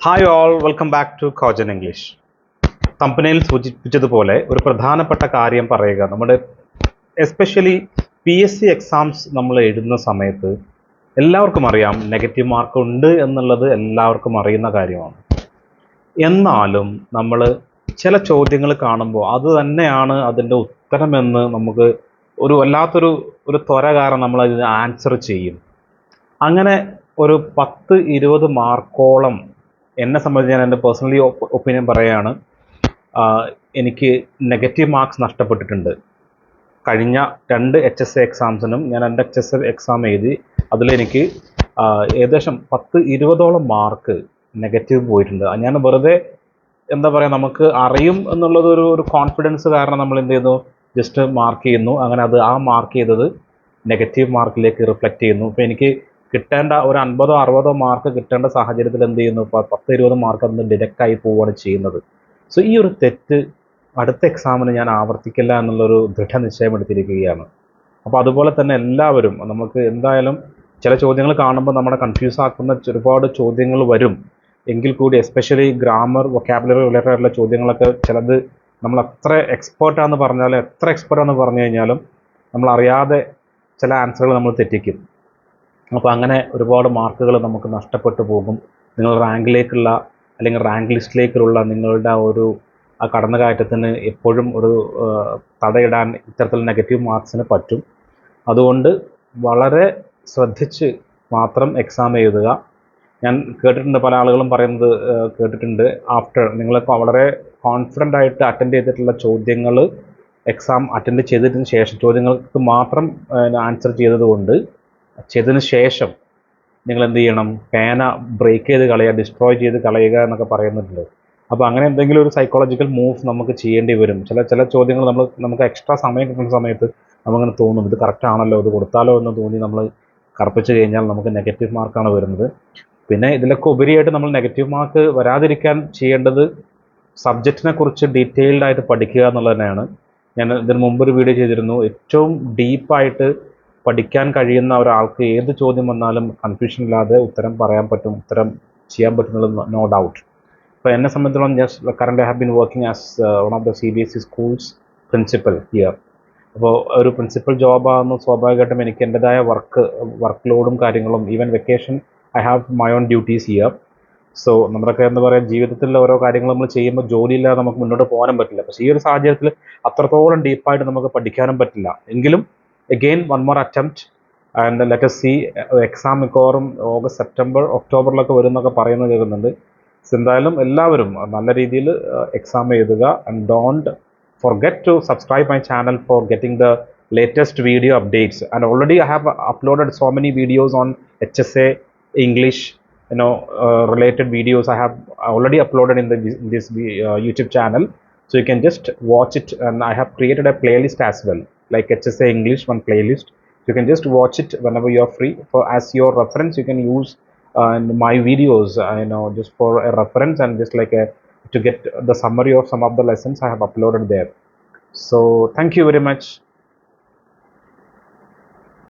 Hi all welcome back to കോജൻ English കമ്പനിയിൽ സൂചിപ്പിച്ചതുപോലെ ഒരു പ്രധാനപ്പെട്ട കാര്യം പറയുക. നമ്മുടെ especially P S C exams നമ്മൾ എഴുതുന്ന സമയത്ത് എല്ലാവർക്കും അറിയാം നെഗറ്റീവ് മാർക്ക് ഉണ്ട് എന്നുള്ളത് എല്ലാവർക്കും അറിയുന്ന കാര്യമാണ്. എന്നാലും നമ്മൾ ചില ചോദ്യങ്ങൾ കാണുമ്പോൾ അത് തന്നെയാണ് അതിന്റെ ഉത്തരമെന്ന് നമുക്ക് ഒരു വല്ലാത്തൊരു ഒരു ത്വര കാരണം നമ്മൾ അതിന് ആൻസർ ചെയ്യും. അങ്ങനെ ഒരു പത്ത് ഇരുപത് മാർക്കോളം എന്നെ സംബന്ധിച്ച് ഞാൻ എന്റെ പേഴ്സണലി ഒപ്പീനിയൻ പറയുകയാണ് എനിക്ക് നെഗറ്റീവ് മാർക്സ് നഷ്ടപ്പെട്ടിട്ടുണ്ട്. കഴിഞ്ഞ രണ്ട് എച്ച് എസ് എക്സാംസിനും ഞാൻ രണ്ട് എച്ച് എസ് എക്സാം എഴുതി അതിലെനിക്ക് ഏകദേശം പത്ത് ഇരുപതോളം മാർക്ക് നെഗറ്റീവ് പോയിട്ടുണ്ട്. ഞാൻ വെറുതെ എന്താ പറയുക നമുക്ക് അറിയും എന്നുള്ളത് ഒരു ഒരു കോൺഫിഡൻസ് കാരണം നമ്മൾ എന്ത് ചെയ്യുന്നു? ജസ്റ്റ് മാർക്ക് ചെയ്യുന്നു. അങ്ങനെ അത് ആ മാർക്ക് ചെയ്തത് നെഗറ്റീവ് മാർക്കിലേക്ക് റിഫ്ലക്റ്റ് ചെയ്യുന്നു. ഇപ്പോൾ എനിക്ക് കിട്ടേണ്ട ഒരു അൻപതോ അറുപതോ മാർക്ക് കിട്ടേണ്ട സാഹചര്യത്തിൽ എന്ത് ചെയ്യുന്നു? പത്ത് ഇരുപത് മാർക്ക് അതിന് ഡിഡക്റ്റ് ആയി പോവുകയാണ് ചെയ്യുന്നത്. സോ ഈ ഒരു തെറ്റ് അടുത്ത എക്സാമിന് ഞാൻ ആവർത്തിക്കില്ല എന്നുള്ളൊരു ദൃഢനിശ്ചയം എടുത്തിരിക്കുകയാണ്. അപ്പോൾ അതുപോലെ തന്നെ എല്ലാവരും നമുക്ക് എന്തായാലും ചില ചോദ്യങ്ങൾ കാണുമ്പോൾ നമ്മളെ കൺഫ്യൂസ് ആക്കുന്ന ഒരുപാട് ചോദ്യങ്ങൾ വരും. എങ്കിൽ കൂടി എസ്പെഷ്യലി ഗ്രാമർ വൊക്കാബുലറി റിലേറ്റഡ് ആയിട്ടുള്ള ചോദ്യങ്ങളൊക്കെ ചിലത് നമ്മൾ എത്ര എക്സ്പേർട്ടാന്ന് പറഞ്ഞാലും എത്ര എക്സ്പേർട്ടാന്ന് പറഞ്ഞു കഴിഞ്ഞാലും നമ്മൾ അറിയാതെ ചില ആൻസറുകൾ നമ്മൾ തെറ്റിക്കും. അപ്പോൾ അങ്ങനെ ഒരുപാട് മാർക്കുകൾ നമുക്ക് നഷ്ടപ്പെട്ടു പോകും. നിങ്ങൾ റാങ്കിലേക്കുള്ള അല്ലെങ്കിൽ റാങ്ക് ലിസ്റ്റിലേക്കുള്ള നിങ്ങളുടെ ഒരു ആ കടന്നുകയറ്റത്തിന് എപ്പോഴും ഒരു തടയിടാൻ ഇത്തരത്തിൽ നെഗറ്റീവ് മാർക്സിന് പറ്റും. അതുകൊണ്ട് വളരെ ശ്രദ്ധിച്ച് മാത്രം എക്സാം എഴുതുക. ഞാൻ കേട്ടിട്ടുണ്ട് പല ആളുകളും പറയുന്നത് കേട്ടിട്ടുണ്ട്. ആഫ്റ്റർ നിങ്ങൾ വളരെ കോൺഫിഡന്റ് ആയിട്ട് അറ്റൻഡ് ചെയ്തിട്ടുള്ള ചോദ്യങ്ങൾ എക്സാം അറ്റൻഡ് ചെയ്തതിന് ശേഷം ചോദ്യങ്ങൾക്ക് മാത്രം ആൻസർ ചെയ്തതുകൊണ്ട് ചെയ്തതിന് ശേഷം നിങ്ങൾ എന്ത് ചെയ്യണം? പേന ബ്രേക്ക് ചെയ്ത് കളയുക ഡിസ്ട്രോയ് ചെയ്ത് കളയുക എന്നൊക്കെ പറയുന്നുണ്ട്. അപ്പോൾ അങ്ങനെ എന്തെങ്കിലും ഒരു സൈക്കോളജിക്കൽ മൂവ് നമുക്ക് ചെയ്യേണ്ടി വരും. ചില ചില ചോദ്യങ്ങൾ നമ്മൾ നമുക്ക് എക്സ്ട്രാ സമയം കിട്ടുന്ന സമയത്ത് നമുക്കങ്ങനെ തോന്നും ഇത് കറക്റ്റ് ആണല്ലോ ഇത് കൊടുത്താലോ എന്ന് തോന്നി നമ്മൾ കറുപ്പിച്ച് കഴിഞ്ഞാൽ നമുക്ക് നെഗറ്റീവ് മാർക്കാണ് വരുന്നത്. പിന്നെ ഇതിലൊക്കെ ഉപരിയായിട്ട് നമ്മൾ നെഗറ്റീവ് മാർക്ക് വരാതിരിക്കാൻ ചെയ്യേണ്ടത് സബ്ജക്റ്റിനെ കുറിച്ച് ഡീറ്റെയിൽഡ് ആയിട്ട് പഠിക്കുക എന്നുള്ളത് തന്നെയാണ് ഞാൻ ഇതിന് മുമ്പ് ഒരു വീഡിയോ ചെയ്തിരുന്നു. ഏറ്റവും ഡീപ്പായിട്ട് പഠിക്കാൻ കഴിയുന്ന ഒരാൾക്ക് ഏത് ചോദ്യം വന്നാലും കൺഫ്യൂഷൻ ഇല്ലാതെ ഉത്തരം പറയാൻ പറ്റും ഉത്തരം ചെയ്യാൻ പറ്റുന്നത് നോ ഡൗട്ട് ഇപ്പോൾ എന്നെ സംബന്ധിച്ചിടത്തോളം just current have been working as one of the C B S E schools principal here അപ്പോൾ ഒരു പ്രിൻസിപ്പൽ ജോബാകുന്ന സ്വാഭാവികമായിട്ടും എനിക്ക് എന്റെതായ വർക്ക് വർക്ക് ലോഡും കാര്യങ്ങളും even vacation I have my own duties here so നമ്മളൊക്കെ എന്താ പറയുക ജീവിതത്തിൽ ഓരോ കാര്യങ്ങൾ നമ്മൾ ചെയ്യുമ്പോൾ ജോലിയില്ലാതെ നമുക്ക് മുന്നോട്ട് പോകാനും പറ്റില്ല. പക്ഷേ ഈ ഒരു സാഹചര്യത്തിൽ അത്രത്തോളം ഡീപ്പായിട്ട് നമുക്ക് പഠിക്കാനും പറ്റില്ല. എങ്കിലും again one more attempt and letter C exam മിക്കവാറും ഓഗസ്റ്റ് സെപ്റ്റംബർ ഒക്ടോബറിലൊക്കെ വരും എന്നൊക്കെ പറയുന്നത് കേൾക്കുന്നുണ്ട് So, എന്തായാലും എല്ലാവരും നല്ല രീതിയിൽ എക്സാം എഴുതുക and don't forget to subscribe my channel for getting the latest video updates and already i have uploaded so many videos on hsa english you know uh, related videos i have already uploaded in the in this uh, youtube channel so you can just watch it and i have created a playlist as well like hsa english one playlist you can just watch it whenever you are free for as your reference you can use uh, my videos uh, you know just for a reference and just like a to get the summary of some of the lessons I have uploaded there. So thank you very much.